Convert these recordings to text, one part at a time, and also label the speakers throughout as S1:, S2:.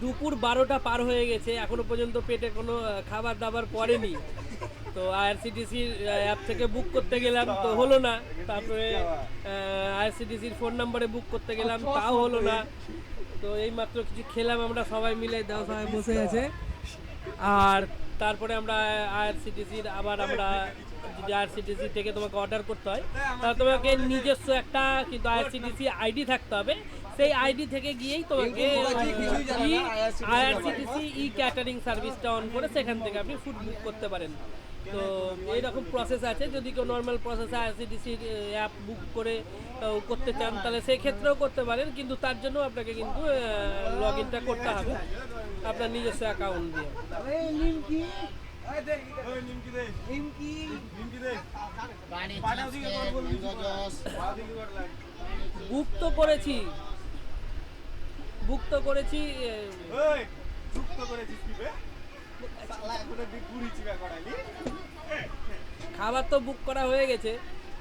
S1: দুপুর বারোটা পার হয়ে গেছে এখনও পর্যন্ত পেটে কোনো খাবার দাবার পড়েনি। তো আইআরসিটিসির অ্যাপ থেকে বুক করতে গেলাম তো হলো না। তারপরে আইআরসিটিসির ফোন নাম্বারে বুক করতে গেলাম তাও হলো না। তো এই মাত্র কিছু খেলাম আমরা সবাই মিলে দাও সবাই বসে আছে। আর তারপরে আমরা আইআরসিটিসির আবার আমরা যদি আইআরসিটিসি থেকে তোমাকে অর্ডার করতে হয় তাহলে তোমাকে নিজস্ব একটা কিন্তু আইআরসিটিসি আইডি থাকতে হবে। সেই আইডি থেকে গিয়েই তোমাকে আইআরসিটিসি ই ক্যাটারিং সার্ভিসটা অন করে সেখান থেকে আপনি ফুড বুক করতে পারেন। তো এইরকম প্রসেস আছে যদি কেউ নর্মাল প্রসেসে আইআরসিটিসির অ্যাপ বুক করে করতে চান তাহলে সেই ক্ষেত্রেও করতে পারেন কিন্তু তার জন্য আপনাকে কিন্তু লগ ইনটা করতে হবে আপনার নিজস্ব অ্যাকাউন্ট দিয়ে। বুক তো করেছি বুক তো করেছি খাবার তো বুক করা হয়ে গেছে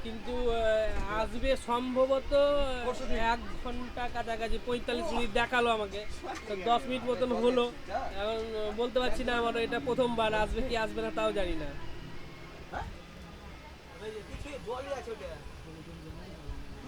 S1: কিন্তু আসবে সম্ভবত এক ঘণ্টা কাছাকাছি পঁয়তাল্লিশ মিনিট দেখাল আমাকে তো দশ মিনিট মতন হলো এখন বলতে পারছি না আমার এটা প্রথমবার আসবে কি আসবে না তাও জানি না।